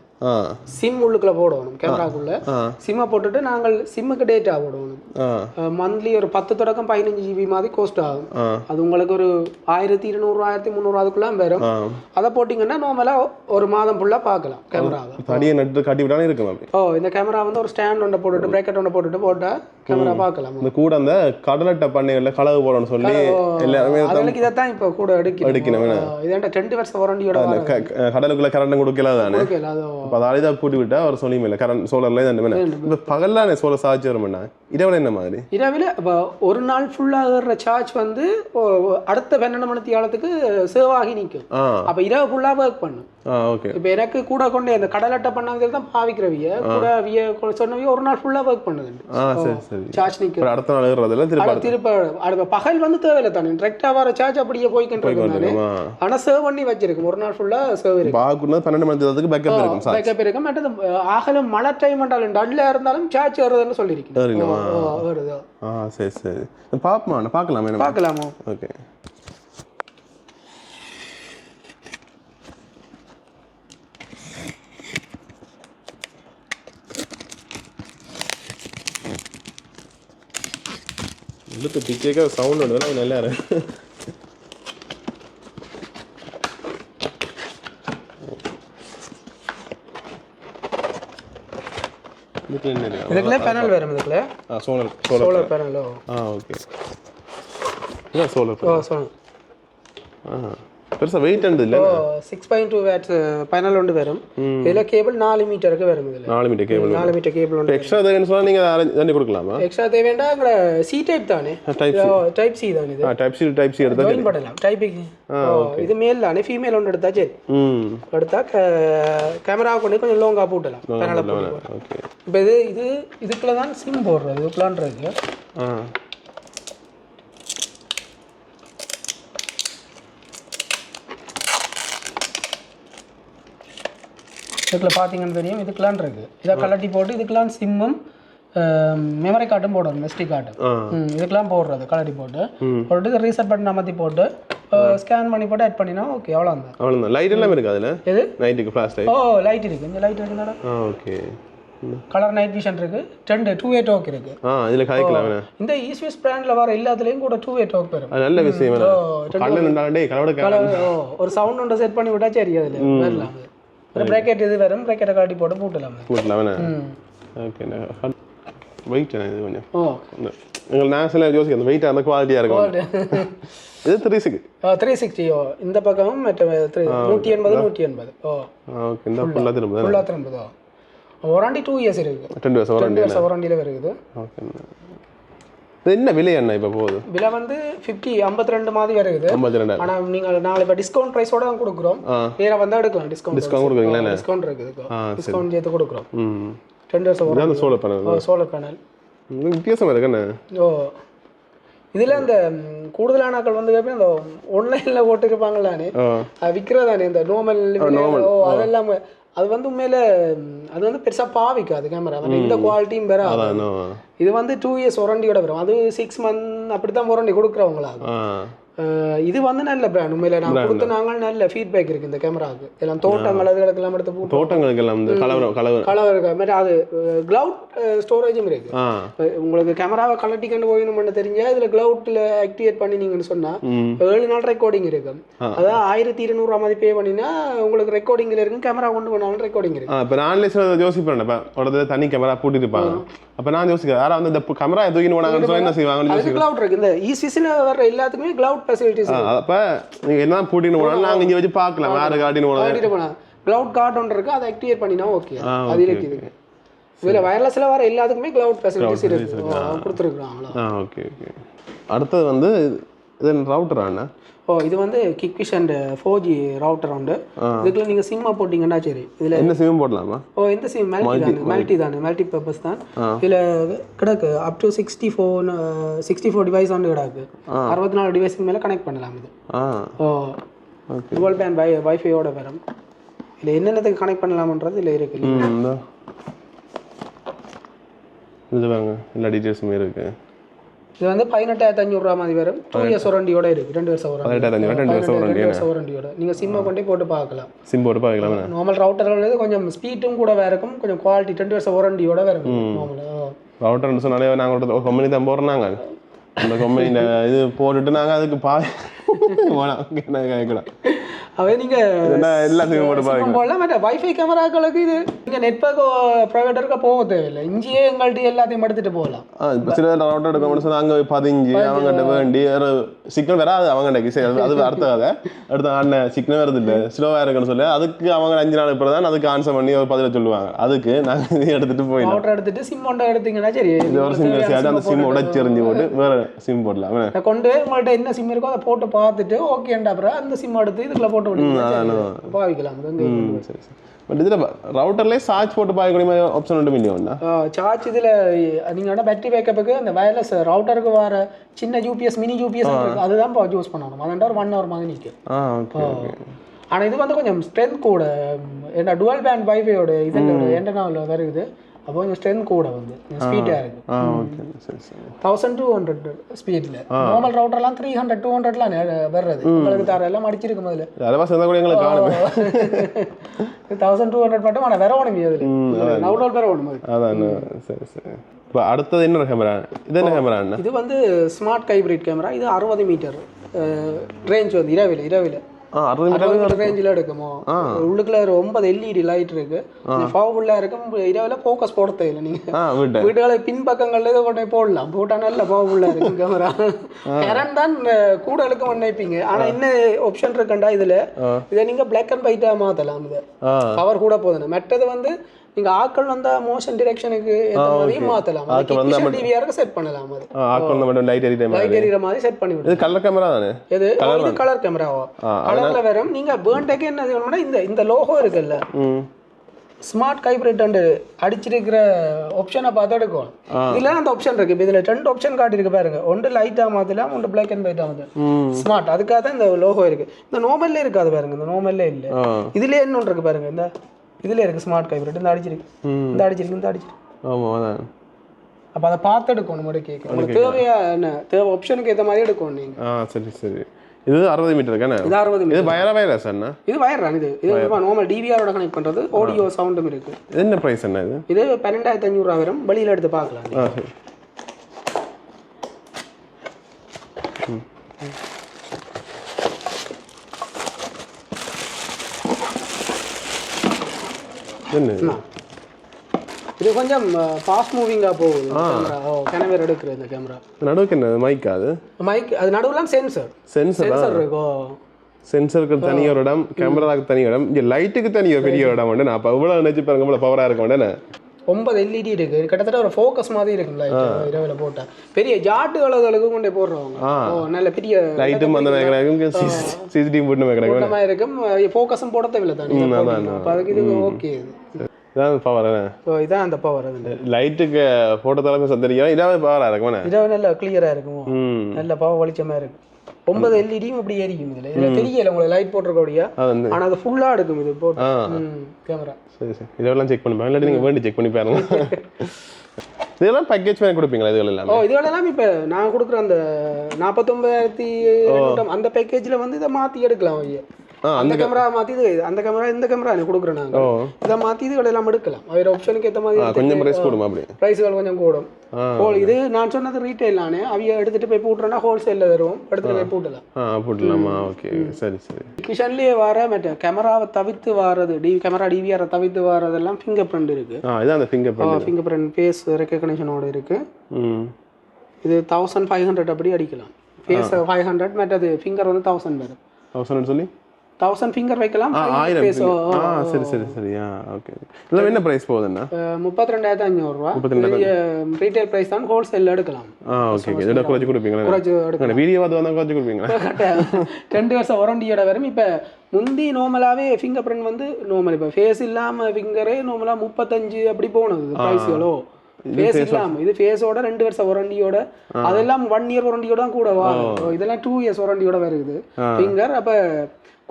சிம் உள்ளுக்குள்ள போடணும் கேமராக்குள்ள. சிம்மை போட்டுட்டு நாங்கள் சிம்முக்கு டேட்டா போடணும் மந்த்லி ஒரு பத்து தொடக்கம் பதினஞ்சு ஜிபி மாதிரி கோஸ்ட் ஆகும். அது உங்களுக்கு ஒரு ஆயிரத்தி இருநூறு ஆயிரத்தி முந்நூறு அதுக்குள்ள வரும். அதை போட்டிங்கன்னா நார்மலாக ஒரு மாதம் ஃபுல்லாக பார்க்கலாம் கேமராவை தடியை நட்டு கட்டி விட்டாலும் ஓ இந்த கேமரா வந்து ஒரு ஸ்டாண்ட் ஒன்றை போட்டுட்டு பிரேக்கெட் ஒன்றை போட்டுட்டு போட்டால் கேமரா பார்க்கலாம். இந்த கூட அந்த கடலட்டை பண்ணைகளில் களவு போடணும்னு சொல்லி எல்லாருமே அதுகளுக்கு இதைத்தான் இப்போ கூட எடுக்கணும். எடுக்கணும், இதாண்ட ரெண்டு வருஷம் வாரண்டியோட கடலுக்குள்ள கரண்ட் கொடுக்கல தானே கொடுக்கல அது அப்போ அதை இதாக கூட்டி விட்டா அவர் சொல்லியும் இல்லை கரண்ட் சோலர்ல தான் என்ன இப்போ பகல்ல சோலர் சார்ஜ் வருமாண்ணா இரவுல என்ன மாதிரி இரவில் இப்போ ஒரு நாள் ஃபுல்லாக ஏறுற சார்ஜ் வந்து அடுத்த பன்னெண்டு மணி காலத்துக்கு சேவ் ஆகி நிற்கும் அப்போ இரவு ஃபுல்லாக ஒர்க் பண்ணும் ஓகே இப்போ எனக்கு கூட கொண்டு கடல் அட்டை பண்ணாங்க தான் பாவிக்கிறவிய கூட விய சொன்னவிய ஒரு நாள் ஃபுல்லாக ஒர்க் பண்ணுது சார்ஜ் நிற்கும் அடுத்த நாள் ஏறுறதுல திருப்பி திருப்ப பகல் வந்து தேவையில்லை தானே டிரெக்டாக வர சார்ஜ் அப்படியே வந்துருமா ஆனால் சேவ் பண்ணி வச்சிருக்கும் ஒரு நாள் ஃபுல்லாக சேவ் இருக்கும் பாக்குன்னா பன்னெண்டு மணி நேரத்துக்கு பேக்கப் இருக்கும் சார். பேக்கப் இருக்கும். மற்றது ஆகலும் மழை டைம் என்றாலும் டல்ல இருந்தாலும் சார்ஜ் வருதுன்னு சொல்லியிருக்கேன் வருது ஆ. சரி சரி. பாப்பமா பார்க்கலாமே பார்க்கலாமோ? ஓகே. இழுத்து பிச்சேக்க சவுண்ட் வருதுன்னா நல்லா இருக்கு இதுக்கு என்ன இருக்கு? இதுக்குள்ள பேனல் வரும் இதுக்குள்ள? ஆ சோலர் சோலர் சோலார் பேனலோ ஆ ஓகே சோலர் சொல்லணும் ஆ. பெருசாக வெயிட் அண்ட் இல்லை ஓ six point two watts panel ஒன்று வரும். இதில் கேபிள் நாலு மீட்டருக்கு வரும் இதில். நாலு மீட்டர் கேபிள் நாலு மீட்டர் கேபிள் ஒன்று எக்ஸ்ட்ரா தேவைன்னு சொன்னால் நீங்கள் அரேஞ்ச் பண்ணி கொடுக்கலாமா? எக்ஸ்ட்ரா தேவைண்டா அங்கே சி டைப் தானே? டைப் டைப் சி தானே இது. டைப் சி டைப் சி எடுத்தா ஜாயின் பண்ணலாம். டைப்பிங் இது மேல் தானே? ஃபீமேல் ஒன்று எடுத்தா சரி. எடுத்தா கேமரா கொண்டு கொஞ்சம் லோங்காக போட்டலாம் பேனலை போட்டு ஓகே இப்போ இது இது இதுக்குள்ள தான் சிம் போடுறது இதுக்குள்ளான்றது. ஆ. இதுக்குள்ள பார்த்தீங்கன்னு தெரியும். இதுக்குலான் இருக்கு. இதை கலட்டி போட்டு இதுக்கெல்லாம் சிம்மும் மெமரி கார்டும் போடணும் எஸ்டி கார்டு இதுக்கெல்லாம் போடுறது கலட்டி போட்டு. போட்டு ரீசெட் பட்டன் அமர்த்தி போட்டு ஸ்கேன் பண்ணி போட்டு ஆட் பண்ணினா ஓகே அவ்வளோ தான் அவ்வளோதான் லைட் எல்லாம் இருக்கு அதில்? எது? நைட்டுக்கு ஃப்ளாஷ் லைட் ஓ லைட் இருக்கு. இந்த லைட் இருக்குனால ஆ ஓகே கலர் நைட் விஷன் இருக்கு. டென் டூ எயிட் ஓக் இருக்கு. ஆ இதில் கதைக்கலாம் வேணா. இந்த ஈஸ்விஸ் பிராண்ட்ல வர எல்லாத்துலேயும் கூட டூ எயிட் ஓக் வரும். நல்ல விஷயம் கலர் ஓ ஒரு சவுண்ட் ஒன்று செட் பண்ணி விட்டா சரி அதில். வரலாம். ஒரு ப்ராக்கெட் இது வரும் ப்ராக்கெட்டை காட்டி போட்டு போட்டலாம் அது. கூட்டலாம் வேணா ம் ஓகே வெயிட் இது கொஞ்சம் ஓ எங்கள் நான் சில யோசிக்க அந்த வெயிட் அந்த குவாலிட்டியாக இருக்கும் இது த்ரீ சிக்ஸ் த்ரீ சிக்ஸ்டி ஓ இந்த பக்கமும் மற்ற three- நூற்றி எண்பது நூற்றி எண்பது ஓ ஓகே இந்த ஃபுல்லாக திரும்ப தானே ஃபுல்லாக திரும்பதோ வாரண்டி டூ இயர்ஸ் இருக்கு ரெண்டு வருஷம் ரெண்டு வருஷம் வாரண்டியில் வருது ஓகே என்ன விலை என்ன இப்போ போகுது? விலை வந்து ஃபிஃப்டி ஐம்பத்தி ரெண்டு மாதிரி வருது. ஐம்பத்தி ரெண்டாயிரம் ஆனால் நீங்கள் நாங்கள் இப்போ டிஸ்கவுண்ட் ப்ரைஸோட தான் கொடுக்குறோம். வேற வந்தால் எடுக்கலாம் டிஸ்கவுண்ட் டிஸ்கவுண்ட் கொடுக்குறீங்களா டிஸ்கவுண்ட் இருக்குது டிஸ்கவுண்ட் சேர்த்து கொடுக்குறோம். ரெண்டு வருஷம் சோலர் பேனல் சோலார் பேனல் இது வித்தியாசமா இருக்குண்ணே ஓ. இதில் அந்த ம், கூடுதலான ஆட்கள் வந்து கேட்பேன் அந்த ஒன்லைனில் போட்டுருப்பாங்களானே விற்கிறதானே இந்த நோமல் அதெல்லாம் அது வந்து உண்மையில அது வந்து பெருசாக பாவிக்காது கேமரா இந்த குவாலிட்டியும் இன்னும் இது வந்து டூ இயர்ஸ் வாரண்டியோட வரும். அது சிக்ஸ் மந்த் அப்படி தான் வாரண்டி கொடுக்குறவங்களா இது வந்து நல்ல பிராண்ட் உண்மையில நான் கொடுத்த நாங்கள் நல்ல ஃபீட்பேக் இருக்கு இந்த கேமராவுக்கு எல்லாம் தோட்டங்கள் அதுகளுக்கெல்லாம் எடுத்து போட்டு தோட்டங்களுக்கு எல்லாம் இந்த கலவரம் கலவரம். கலர் இருக்க மாதிரி அது கிளவுட் ஸ்டோரேஜும் இருக்கு. உங்களுக்கு கேமராவை கலட்டிக்கொண்டு போயணும்னு தெரிஞ்சா இதுல கிளவுட்ல ஆக்டிவேட் பண்ணினீங்கன்னு சொன்னா ஏழு நாள் ரெக்கார்டிங் இருக்கும் அதான் ஆயிரத்தி இருநூறுவா மாதிரி பே பண்ணினா உங்களுக்கு ரெக்கார்டிங்ல இருக்கும் கேமரா கொண்டு போனாலும் ரெக்கார்டிங் இருக்கு. இப்போ நான்லேயே சில யோசிப்பேன். இப்போ ஒரு தனி கேமரா பூட்டிருப்பாங்க அப்போ நான் யோசிக்கிறேன் யாரா வந்து இந்த கேமரா சொல்லி என்ன யோசிக்கிறேன். கிளவுட் இருக்கு. இந்த இசிசில வர்ற எல்லாத்துக்குமே கிளவுட் ஃபெசிலிட்டிஸ் அப்போ நீங்கள் என்ன பூட்டின்னு போனாலும் நாங்கள் இங்கே வச்சு பார்க்கலாம். வேறு காட்டின்னு போனாலும் காட்டிட்டு போனா. கிளவுட் கார்டு ஒன்று இருக்கு அதை ஆக்டிவேட் பண்ணினா ஓகே அது okay, இருக்குது இதுல வயர்லெஸ்ல வர எல்லாத்துக்குமே கிளவுட் ஃபெசிலிட்டிஸ் இருக்கு. கொடுத்துருக்குறாங்களா? ஓகே ஓகே அடுத்தது வந்து இது ரவுட்டர் அண்ணா ஓ இது வந்து கிக்விஷ் அண்ட் ஃபோர் ஜி ரவுட்டர் உண்டு. இதுக்குள்ள நீங்க சிம்மா போட்டிங்கன்னா சரி. இதுல என்ன சிம் போடலாமா? ஓ இந்த சிம் மல்டி தானே. மல்டி தானே. மல்டி பர்பஸ் தான். இதுல கிடக்கு. Up to sixty four sixty four device வந்து கிடக்கு அறுபத்தி நாலு டிவைஸ்க்கு மேல கனெக்ட் பண்ணலாம் இது. ஓ. டுவெல் பேண்ட் வை வைஃபையோட வரும். இதுல என்னென்னத்துக்கு கனெக்ட் பண்ணலாம்ன்றது இதுல இருக்கு இது பாருங்க. எல்லா டீட்டெயில்ஸுமே இருக்கு. இது வந்து பதினெட்டாயிரத்தி அஞ்சூறுரூவா மாதிரி வரும் டூ இயர்ஸ் வாரண்டியோட இருக்கு. ரெண்டு வருஷம் ரெண்டு வருஷம் ரெண்டு வாரண்டி வருஷம் வாரண்டியோட நீங்க சிம்மை கொண்டே போட்டு பார்க்கலாம். சிம் போட்டு பார்க்கலாமா நார்மல் ரவுட்டர்கள் கொஞ்சம் ஸ்பீடும் கூட இருக்கும். கொஞ்சம் குவாலிட்டி ரெண்டு வருஷம் வாரண்டியோட வரும் நார்மலாக ரவுட்டர்னு சொன்னாலே நாங்கள் ஒரு கம்பெனி தான் போடுறாங்க அந்த கம்பெனியில் இது போட்டுட்டு நாங்கள் அதுக்கு பா [LAUGHS] வேணாம் கேட்கலாம் போடலாம் மற்ற வைஃபை கேமராக்களுக்கு இது நீங்க நெட்வொர்க் ப்ரொவைடருக்கு போக தேவையில்லை இங்கேயே எங்கள்கிட்ட எல்லாத்தையும் எடுத்துட்டு போகலாம் சில ரவுட்டர் எடுக்க சொன்னால் அங்கே பதிஞ்சு அவங்ககிட்ட வேண்டி ஒரு சிக்னல் வராது அவங்ககிட்ட சரி அது- அடுத்த கதை அடுத்த அண்ணன் சிக்னல் வருது இல்லை ஸ்லோவாக இருக்குன்னு சொல்லி. அதுக்கு அவங்க அஞ்சு நாள் இப்போ தான் அதுக்கு ஆன்சர் பண்ணி ஒரு பதில சொல்லுவாங்க அதுக்கு நாங்கள் இது எடுத்துகிட்டு போயிடலாம் ரவுட்டர் எடுத்துட்டு சிம் ஒன்றை எடுத்தீங்கன்னா சரி இது ஒரு சிம் அந்த சிம் உடைச்சு எறிஞ்சு போட்டு வேறு சிம் போடலாம் கொண்டு உங்கள்கிட்ட என்ன சிம் இருக்கோ அதை போட்டு பார்த்துட்டு ஓகேண்டா அப்புறம் அந்த சிம் எடுத்து இதுக்குள்ள போட்டு அது வந்து சரி சரி. பட் இதில் ரவுட்டர்லேயே சார்ஜ் போட்டு பார்க்கக்கூடிய மாதிரி ஆப்ஷன் ஒன்று மில்லியம்ண்ணா சார்ஜ் இதில் நீங்கள் வேணால் பேட்டரி பேக்கப்புக்கு அந்த வயர்லெஸ் ரவுட்டருக்கு வர சின்ன யூபிஎஸ் மினி யூபிஎஸ் அதுதான் இப்போ யூஸ் பண்ணணும். அதாண்டா ஒரு ஒன் ஹவர் மாதிரி நிற்கும் ஆனால் இது வந்து கொஞ்சம் ஸ்ட்ரென்த் கூட. ஏன்னா டுவல் பேண்ட் வைஃபையோட இதில் என்டனாவில் வருது அப்போ கொஞ்சம் ஸ்ட்ரென்த் கூட வந்து. ஸ்பீடாக இருக்குது தௌசண்ட் டூ ஹண்ட்ரட் ஸ்பீடில் நார்மல் ரவுட்டர்லாம் த்ரீ ஹண்ட்ரட் டூ ஹண்ட்ரட்லாம் வர்றது. உங்களுக்கு தர எல்லாம் அடிச்சிருக்கு முதல்ல அதெல்லாம் சேர்ந்தா கூட எங்களுக்கு காணுமே. தௌசண்ட் டூ ஹண்ட்ரட் மட்டும் ஆனால் வேற ஒன்றும் அதில் நவுடோல் வேற ஒன்று அதான் சரி சரி. இப்போ அடுத்தது என்ன கேமரா இது என்ன கேமரா இது வந்து ஸ்மார்ட் கைப்ரிட் கேமரா இது அறுபது மீட்டர் ரேஞ்ச் வந்து இரவில் இரவில். அறுபது ரேஞ்சில் எடுக்குமோ? உள்ளுக்குள்ள ஒன்பது எல்இடி லைட் இருக்கு. பவர்ஃபுல்லாக இருக்கும் இரவில் ஃபோக்கஸ் போட தேவையில்லை நீங்கள் ஆ வீட்டை வீடுகளை பின்பக்கங்கள்ல இதை கொண்டு போடலாம். போட்டா நல்ல பவர்ஃபுல்லாக இருக்கும் கேமரா கரண்ட் தான் கூட இழுக்க நினைப்பீங்க ஆனா என்ன ஆப்ஷன் இருக்குண்டா இதுல? இதை நீங்க பிளாக் அண்ட் ஒயிட்டா மாத்தலாம் இதை. பவர் கூட போதும். மெட்டது வந்து நீங்க ஆக்கள் வந்தா மோஷன் டிரெக்ஷனுக்கு மாதிரியும் மாத்தலாம். ஆட்கள் வந்தா டிவிஆருக்கு செட் பண்ணலாம் அது. ஆக்கள் மட்டும் லைட் எரிட்ட மாதிரி. லைட் எரியிற மாதிரி செட் பண்ணி விடுங்க இது கலர் கேமரா தானே? எது? ஓ, இது கலர் கேமராவா கலர்ல வரும் நீங்க பேர்ன்டேக்கு என்ன செய்யணும்னா இந்த இந்த லோகோ இருக்குல்ல. ஸ்மார்ட் கைப்ரேட் அண்டு அடிச்சிருக்கிற ஆப்ஷனை பார்த்து எடுக்கும் இதுல அந்த ஆப்ஷன் இருக்கு. இதுல ரெண்டு ஆப்ஷன் காட்டியிருக்கு பாருங்க. ஒன்று லைட்டா மாத்தலாம் ஒன்று பிளாக் அண்ட் ஒயிட்டா ம். ஸ்மார்ட் அதுக்காக தான் இந்த லோகோ இருக்கு. இந்த நோமல்ல இருக்காது பாருங்க. இந்த நோமல்ல இல்ல. இதுல என்ன இருக்கு பாருங்க. இந்த இதுல இருக்கு ஸ்மார்ட் கைப்ரேட் இந்த அடிச்சிருக்கு. இந்த அடிச்சிருக்கு இந்த அடிச்சிருக்கு. ஆமாம் அதான். அப்ப அதை பார்த்து எடுக்கணும் முறை கேட்க. உங்களுக்கு தேவையா என்ன? தேவை ஆப்ஷனுக்கு ஏற்ற மாதிரி எடுக்கணும் நீங்க. ஆ சரி சரி. இது அறுபது மீட்டர் இருக்கானே இது அறுபது இது பயரா வயரஸ் அண்ணா இது வயர் இது. இது நார்மல் டிவிஆரோட கனெக்ட் பண்றது. ஆடியோ சவுண்டும் இருக்கு. இது என்ன ப்ரைஸ் அண்ணா இது? இது பன்னெண்டாயிரத்தி அஞ்சூறுரூவா வரும். வெளியில எடுத்து பார்க்கலாம். ஆ சரி. என்ன இது? கொஞ்சம் ஃபாஸ்ட் மூவிங்காக போகுது கேமரா ஓ கேமரா எடுக்கிற இந்த கேமரா நடுவுக்கு என்ன மைக்கா அது? மைக் அது நடுவுலாம் சென்சர் சென்சரா சென்சர் இருக்கோ. சென்சருக்கு தனி ஒரு இடம் கேமராவுக்கு தனி இடம். இங்கே லைட்டுக்கு தனி ஒரு பெரிய இடம் உண்டு. நான் இவ்வளோ நினச்சி பாருங்க இவ்வளோ பவராக இருக்க ஒன்பது எல்இடி இருக்கு. கிட்டத்தட்ட ஒரு ஃபோக்கஸ் மாதிரி இருக்கும் லைட் இரவில் போட்டா. பெரிய ஜாட்டு அளவுகளுக்கு கொண்டு போடுறவங்க. ஓ நல்ல பெரிய லைட்டும் அந்த சிசிடிவி போட்டு இருக்கும். ஃபோக்கஸும் போட தேவையில்லை தானே அப்போ அதுக்கு இது ஓகே. இதான் பவர் ஸோ இதான் அந்த பவர் அது லைட்டுக்கு ஃபோட்டோ தலைமை சத்தரிக்கிறோம் இதாவே பவராக இருக்குமாண்ணே இரவு நல்ல கிளியராக இருக்கும்? நல்ல பவர் வெளிச்சமாக இருக்கும் ஒன்பது எல்இடியும் இப்படி எரியும் இதில். இதில் தெரியல உங்களுக்கு லைட் போட்டிருக்கோடியா அது வந்து. ஆனால் அது ஃபுல்லாக எடுக்கும் இது போட்டு கேமரா சரி சரி. இதெல்லாம் செக் பண்ணி பாருங்க நீங்கள் வேண்டி செக் பண்ணி பாருங்க. இதெல்லாம் பேக்கேஜ் பண்ணி கொடுப்பீங்களா இதுகள் ஓ எல்லாமே இதுகளெல்லாம் இப்போ நான் கொடுக்குற அந்த நாற்பத்தொம்பதாயிரத்தி அந்த பேக்கேஜில் வந்து இதை மாற்றி எடுக்கலாம் ஐயா. அந்த கேமரா மாற்றி இது அந்த கேமரா இந்த கேமரா எனக்கு கொடுக்குறேன் நாங்கள் ஓ. இதை மாற்றி இதுகள் எல்லாம் எடுக்கலாம். வேறு ஆப்ஷனுக்கு ஏற்ற ஆ, கொஞ்சம் மாதிரி ப்ரைஸ் கொடுமா அப்படி? ப்ரைஸுகள் கொஞ்சம் கூடும். ஹோல் இது நான் சொன்னது ரீட்டைல் நானே. அவைய எடுத்துகிட்டு போய் போட்டுறேன்னா ஹோல்சேலில் தருவோம். எடுத்துகிட்டு போய் போட்டலாம் ஆ போட்டுடலாமா? ஓகே சரி சரி. கிஷன்லேயே வர மற்ற கேமராவை தவிர்த்து வர்றது டி கேமரா டிவிஆரை தவிர்த்து வர்றதெல்லாம் ஃபிங்கர் பிரிண்ட் இருக்குது ஆ இதான் அந்த fingerprint fingerprint face ரெக்கக்னேஷனோட இருக்குது ம். இது தௌசண்ட் ஃபைவ் ஹண்ட்ரட் அப்படி அடிக்கலாம். ஃபேஸ் ஃபைவ் ஹண்ட்ரட் மற்றது ஃபிங்கர் வந்து தௌசண்ட் வரும். தௌசண்ட் சொல்லி? தௌசண்ட் ஃபிங்கர் வைக்கலாம் ஆயிரம் சரி சரி சரி ஓகே இதெல்லாம் என்ன ப்ரைஸ் போகுதுண்ணா முப்பத்தி ரெண்டாயிரத்தி அஞ்சூறுரூவா ரீட்டைல் ப்ரைஸ் தான் ஹோல்சேலில் எடுக்கலாம். ஆ ஓகே ஓகே இதோட குறைச்சி கொடுப்பீங்களா? குறைச்சி எடுக்கலாம். வீடியோ பார்த்து வந்தால் குறைச்சி கொடுப்பீங்களா? [LAUGHS] ரெண்டு வருஷம் வாரண்டியோட வரும். இப்போ முந்தி நார்மலாகவே ஃபிங்கர் பிரிண்ட் வந்து நார்மல் இப்போ ஃபேஸ் இல்லாமல் ஃபிங்கரே நார்மலாக முப்பத்தஞ்சு அப்படி போனது ப்ரைஸ்களோ ஃபேஸ் இல்லாமல் இது ஃபேஸோட ரெண்டு வருஷம் வாரண்டியோட அதெல்லாம் ஒன் இயர் வாரண்டியோட தான் கூட இதெல்லாம் டூ இயர்ஸ் வாரண்டியோட வருது. ஃபிங்கர் அப்போ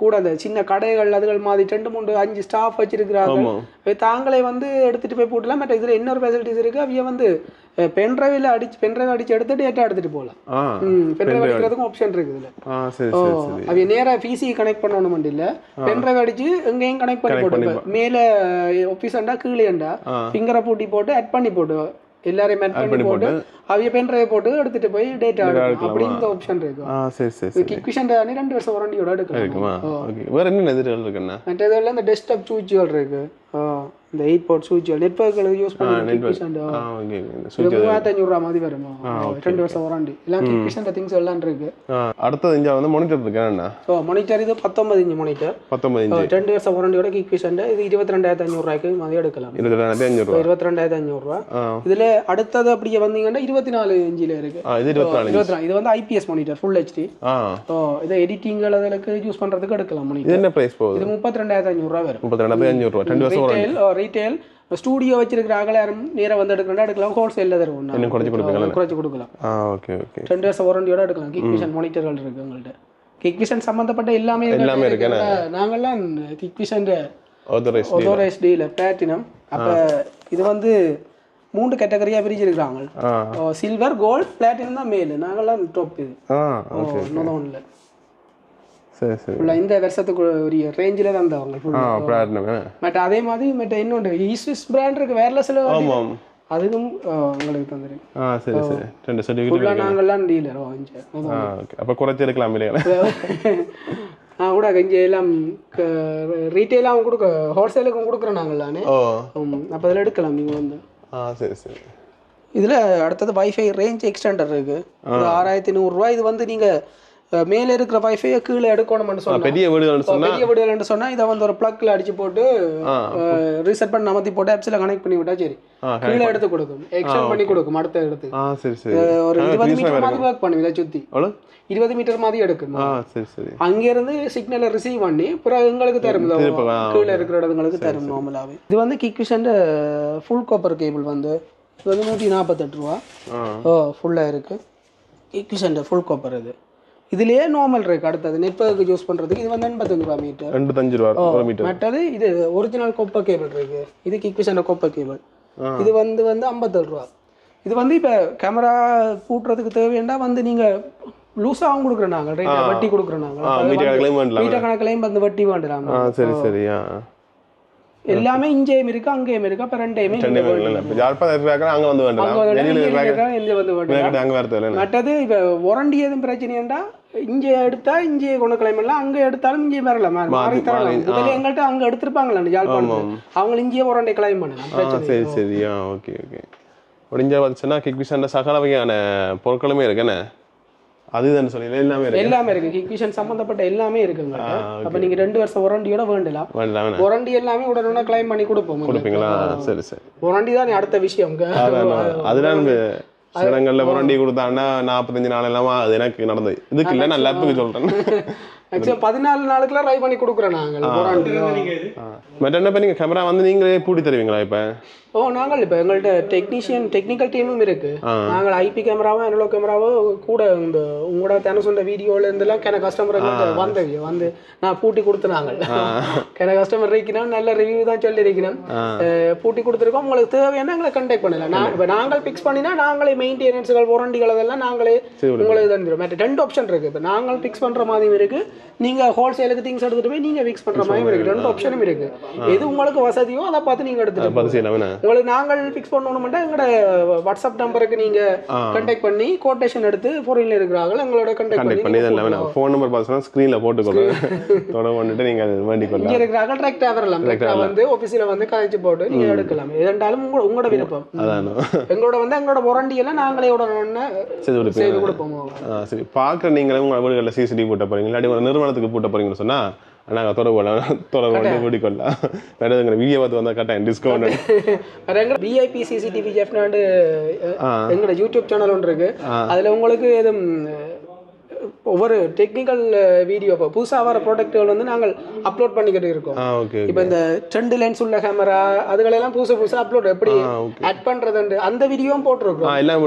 கூட அந்த சின்ன கடைகள் அதுகள் மாதிரி ரெண்டு மூணு அஞ்சு ஸ்டாஃப் வச்சிருக்கிறாங்க தாங்களே வந்து எடுத்துட்டு போய் போட்டலாம் மற்ற இதில் இன்னொரு ஃபெசிலிட்டிஸ் இருக்கு. அவைய வந்து பென்ட்ரைவில் அடிச்சு பென்ட்ரைவ் அடிச்சு எடுத்து டேட்டா எடுத்துட்டு போகலாம். பென்ட்ரைவ் அடிக்கிறதுக்கும் ஆப்ஷன் இருக்குது இதுல. அவைய நேரா பிசி கனெக்ட் பண்ணணும் இல்ல. பென்ட்ரைவ் அடிச்சு எங்கேயும் கனெக்ட் பண்ணி போட்டு மேல ஆஃபீஸ் அண்டா கீழே அண்டா ஃபிங்கரை பூட்டி போட்டு ஆட் பண்ணி போட்டு எல்லாரையும் ஆட் பண்ணி போட்டு அவைய பென்ட்ரைவ் போட்டு எடுத்துட்டு போய் டேட்டா எடுக்கலாம். அப்படின்னு ஆப்ஷன் இருக்கு. ஆ சரி சரி சரி. கிக்விஷன் ரெண்டு வருஷம் வாரண்டியோட எடுக்கலாம். இருக்குமா? ஓகே வேறு என்ன எதிர்கள் இருக்குண்ணா? மற்றதெல்லாம் இந்த டெஸ்க்டாப் சுவிட்சுகள் இருக்கு. ஆ, இந்த எயிட் போர்ட் சுவிட்சுகள் நெட்ஒர்க்கில் யூஸ் பண்ணி சுவிட்ச் மூவாயிரத்தி அஞ்சூறுரூவா மாதிரி வருமா? ரெண்டு வருஷம் வாரண்டி எல்லாம் கிக்விஷன் திங்ஸ் எல்லாம் இருக்கு. அடுத்தது இங்கே வந்து மானிட்டர் இருக்கேண்ணா ஸோ மானிட்டர் இது பத்தொன்பது இன்ச் மானிட்டர் பத்தொம்பது இன்ச்சு ரெண்டு வருஷம் வாரண்டியோட கிக்விஷன் இது இருபத்தி ரெண்டாயிரத்தி அஞ்சூறுரூவாய்க்கு மாதிரி எடுக்கலாம். இருபத்தி ரெண்டாயிரத்தி அஞ்சூறுரூவா இருபத்தி ரெண்டாயிரத்தி அஞ்சூறுரூவா இதுல அடுத்தது அப்படியே வந்தீங்கன்னா இருபத்தி நாலு இன்ச்சில் இருக்கு. இது இருபத்தி நாலு இது வந்து IPS monitor full HD so இதை எடிட்டிங் அதுக்கு யூஸ் பண்றதுக்கு எடுக்கலாம் மானிட்டர் என்ன ப்ரைஸ் போகுது? இது முப்பத்தி ரெண்டாயிரத்தி அஞ்சூறுரூவா வரும். முப்பத்தி ரெண்டாயிரத்தி அஞ்சூறுரூவா ரெண்டு வருஷம் ரீட்டைல் ஸ்டூடியோ வச்சிருக்கிற அகலாரம் நேராக வந்து எடுக்கிறா எடுக்கலாம் ஹோல்சேலில் தருவோம் குறைச்சி கொடுப்பீங்களா குறைச்சி கொடுக்கலாம். ஓகே ஓகே ரெண்டு வருஷம் வாரண்டியோட எடுக்கலாம். கிக் விஷன் மானிட்டர்கள் இருக்கு உங்கள்ட்ட. கிக் விஷன் சம்மந்தப்பட்ட எல்லாமே எல்லாமே இருக்கு, நாங்கள்லாம் கிக் ஆத்தரைஸ் ஒதோரைஸ் டீல பிளாட்டினம் அப்போ இது வந்து மூன்று கேட்டகரியாக பிரிச்சிருக்கிறாங்க. சில்வர் கோல்ட் பிளாட்டினம் தான் மேலு நாங்கள்லாம் டாப் இது. ஒன்றில் சரி சரி. ஃபுல்லாக இந்த வருஷத்துக்கு உரிய ரேஞ்சில் தான் பிளாட்டினம் மற்ற அதே மாதிரி மற்ற இன்னொன்று ஈஸ்விஸ் பிராண்ட் இருக்கு வேர்லெஸ்ல ஆமாம். அதுவும் ஆ, உங்களுக்கு தந்துருக்கு ஆ சரி சரி. ரெண்டு சர்டிஃபிகேட் நாங்கள்லாம் டீலர் வாங்கிச்சு ஆ ஓகே அப்போ குறைச்சி எடுக்கலாம் இல்லையா? [LAUGHS] ஆ கூட இங்கே எல்லாம் ரீட்டெயிலாகவும் கொடுக்க ஹோல்சேலுக்கும் கொடுக்குறோம் நாங்களானே ஓ. அப்போ அதில் எடுக்கலாம் நீங்கள் வந்து. ஆ சரி சரி. இதில் அடுத்தது வைஃபை ரேஞ்ச் எக்ஸ்டெண்டர் இருக்கு. இது ஆறாயிரத்தி நூறுரூவா இது வந்து நீங்கள் மேலே இருக்கிற வைஃபையை கீழே எடுக்கணும்னு சொன்னா. பெரிய வீடுகள்னு சொன்னா? பெரிய வீடுகள்னு சொன்னால் இதை வந்து ஒரு ப்ளக்கில் அடிச்சு போட்டு ரீசெட் பண்ணி நமத்தி போட்டு ஆப்ஸில் கனெக்ட் பண்ணி விட்டா சரி. கீழே எடுத்து கொடுக்கும். எக்ஸ்டெண்ட் பண்ணி கொடுக்கும் அடுத்த சரி ஒரு இருபது மீட்டர் மாதிரி ஒர்க் பண்ணும் இதை எவ்வளோ இருபது மீட்டர் மாதிரி எடுக்கும் சரி அங்கேருந்து சிக்னலை ரிசீவ் பண்ணி பிறகு எங்களுக்கு தரும் கீழே இருக்கிற இடங்களுக்கு தரும் நார்மலாகவே இது வந்து கிக்விஷன் ஃபுல் காப்பர் கேபிள் வந்து இது வந்து நூற்றி நாற்பத்தெட்டு ரூபா. ஓ ஃபுல்லாக இருக்குது கிக்விஷன் ஃபுல் காப்பர் இது. இதுலேயே நார்மல் இருக்கு அடுத்தது. நெட்ஒர்க்கு யூஸ் பண்ணுறதுக்கு இது வந்து எண்பத்தஞ்சு ரூபா மீட்டர் எண்பத்தஞ்சு ரூபா மீட்டர் மற்றது இது ஒரிஜினல் கொப்பர் கேபிள் இருக்கு இது கிக்விஷன் கொப்பர் கேபிள். இது வந்து வந்து ஐம்பத்தேழு ரூபா. இது வந்து இப்போ கேமரா கூட்டுறதுக்கு தேவையாண்டா வந்து நீங்கள் லூஸாகவும் கொடுக்குறோம் நாங்கள் ரைட்டா வட்டி கொடுக்குறோம் நாங்கள் மீட்டர் கணக்கிலையும் வந்து வட்டி வேண்டுறாங்க சரி சரி எல்லாமே இங்கேயும் இருக்கு அங்கேயும் இருக்கு. அப்போ ரெண்டையுமே அங்கே வந்து வேண்டாம் மற்றது இப்போ உரண்டி எதுவும் பிரச்சனைண்டா இங்கே எடுத்தா இங்கே கொண்டு கிளம்பலாம் அங்கே எடுத்தாலும் இங்கே வரலாம். மாறி தரலாம். முதல்ல எங்கள்கிட்ட அங்கே எடுத்திருப்பாங்களா யாழ்ப்பாணம் அவங்க இங்கேயே உரண்டை கிளைம் பண்ணலாம். சரி சரி. ஆ ஓகே ஓகே. முடிஞ்ச வந்துச்சுன்னா கிக் விஷாண்ட சகல வகையான பொருட்களுமே இருக்குண்ணே அதுதான் சொல்லி எல்லாமே இருக்கு. எல்லாமே இருக்கு. கிக்விஷன் சம்பந்தப்பட்ட எல்லாமே இருக்குங்க அப்ப நீங்க ரெண்டு வருஷம் வாரண்டியோட வேண்டலாம். வாரண்டி எல்லாமே உடனே கிளைம் பண்ணி கொடுப்போம். கொடுப்பீங்களா? சரி சரி. வாரண்டி தான் அடுத்த விஷயம். அதுதான் சில இடங்கள்ல புரண்டி கொடுத்தாங்கன்னா நாற்பத்தஞ்சு நாள் இல்லாம அது எனக்கு நடந்தது. இதுக்கு இல்லை நான் லேப்புக்கு சொல்றேன். [LAUGHS] மேக்ஸிமம் பதினாலு நாளுக்குலாம் ட்ரை பண்ணி கொடுக்குறோம் நாங்கள். வாரண்டி பட் என்ன இப்போ நீங்கள் கேமரா வந்து நீங்களே பூட்டி தருவீங்களா இப்போ? ஓ நாங்கள் இப்போ எங்கள்கிட்ட டெக்னீஷியன் டெக்னிக்கல் டீமும் இருக்கு. நாங்கள் ஐபி கேமராவும் அனலோ கேமராவும் கூட இந்த உங்களோட தின சொன்ன வீடியோல இருந்தெல்லாம் கிண கஸ்டமர் வந்தவி வந்து நான் பூட்டி கொடுத்து நாங்கள். கிண கஸ்டமர் இருக்கிறோம் நல்ல ரிவ்யூ தான் சொல்லியிருக்கிறோம் அஹ், பூட்டி கொடுத்துருக்கோம். உங்களுக்கு தேவையான எங்களை கண்டெக்ட் பண்ணல நான் இப்போ நாங்கள் ஃபிக்ஸ் பண்ணினா நாங்களே மெயின்டெனன்ஸுகள் வாரண்டிகள் அதெல்லாம் நாங்களே உங்களுக்கு தந்துடும் மற்ற ரெண்டு ஆப்ஷன் இருக்கு. இப்போ நாங்கள் ஃபிக்ஸ் பண்ற மாதிரியும் இருக்கு. நீங்க ஹோல்சேலுக்கு திங்ஸ் எடுத்துட்டு போய் நீங்க ஃபிக்ஸ் பண்ற மாதிரியும் இருக்கு. ரெண்டு ஆப்ஷனும் இருக்கு. எது உங்களுக்கு வசதியோ அதை பார்த்து நீங்க எடுத்துட்டு பார்த்து செய்யலாம். என்ன? உங்களுக்கு நாங்கள் ஃபிக்ஸ் பண்ணணும்னா எங்களோட வாட்ஸ்அப் நம்பருக்கு நீங்க கான்டாக்ட் பண்ணி கோட்டேஷன் எடுத்து ஃபாரின்ல இருக்கிறாங்க எங்களோட கண்டெக்ட் பண்ணி ஃபோன் நம்பர் பார்த்தீங்கன்னா ஸ்க்ரீனில் போட்டுக்கொள்ளுங்க தொடர்பு பண்ணிட்டு நீங்கள் வேண்டிக் இங்க இருக்கிறாங்க டிரெக்டா வரலாம் டிரெக்டா வந்து ஆபீஸ்ல வந்து கதைச்சு போட்டு நீங்க எடுக்கலாம். எதாண்டாலும் உங்க உங்களோட விருப்பம். அதானோ. எங்களோட வந்து எங்களோட வாரண்டி எல்லாம் நாங்களே உடனே செய்து கொடுப்போம். சரி. பார்க்குற நீங்களே உங்கள் வீடுகளில் சிசிடிவி போட்ட போகிறீங்க இல்லாட்டி நிறுவனத்துக்கு போட்ட போகிறீங்கன்னு சொன்னால் நாங்கள் தொடர்பு [LAUGHS] தொடர்பு கொண்டு கூட்டிக் கொள்ளலாம் [LAUGHS] வேறு எதுங்க வீடியோ பார்த்து வந்தால் கட்டாயம். டிஸ்கவுண்ட் வேற எங்க? விஐபி சிசிடிவி ஜெஃப்னாண்டு எங்களோட யூடியூப் சேனல் ஒன்று இருக்கு. அதுல உங்களுக்கு எதுவும் ஒவ்வொரு டெக்னிக்கல் வீடியோ இப்போ புதுசாக வர ப்ராடக்ட்டுகள் வந்து நாங்கள் அப்லோட் பண்ணிக்கிட்டு இருக்கோம். இப்போ இந்த ட்ரெண்ட் லென்ஸ் உள்ள கேமரா அதுகளெல்லாம் புதுசு புதுசாக அப்லோட் எப்படி ஆட் பண்றதுண்டு அந்த வீடியோவும் போட்டிருக்கோம். எல்லாம்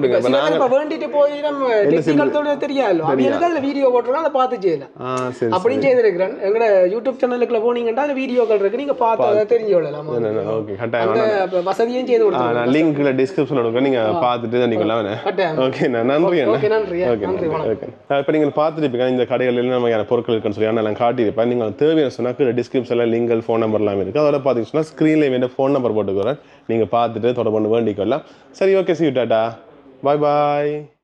இப்ப வேண்டிட்டு போய் நம்ம டெக்னிக்கல் தொழில் தெரியாது. அவங்களுக்கு அதுல வீடியோ போட்டுருக்கோம் அதை பார்த்து செய்யலாம். அப்படின்னு செய்திருக்கிறேன். எங்களோட யூடியூப் சேனலுக்குள்ள போனீங்கன்னா அந்த வீடியோக்கள் இருக்கு. நீங்க பார்த்து அதை தெரிஞ்சு கொள்ளலாம். கட்டாயம். அந்த வசதியும் செய்து கொடுத்துருக்கோம். லிங்க்ல டிஸ்கிரிப்ஷன் கொடுக்க நீங்கள் பார்த்துட்டு தான் நீங்கள் ஓகே நான் நன்றி ஓகே நன்றி. ஓகே இப்போ நீங்கள் பார்த்துருப்பீங்க. இந்த கடைகளில் என்ன வகையான பொருட்கள் இருக்குன்னு சொல்லி நான் காட்டியிருப்பேன். நீங்கள் தேவையான சொன்னால் டிஸ்கிரிப்ஷனில் லிங்கல் ஃபோன் நம்பர்லாம் இருக்குது அதோட பார்த்தீங்கன்னா ஸ்க்ரீனில் வேண்டிய ஃபோன் நம்பர் போட்டுக்கிறேன். நீங்கள் பார்த்துட்டு தொடர்பு வேண்டிக்கொள்ளலாம். சரி okay see tata bye bye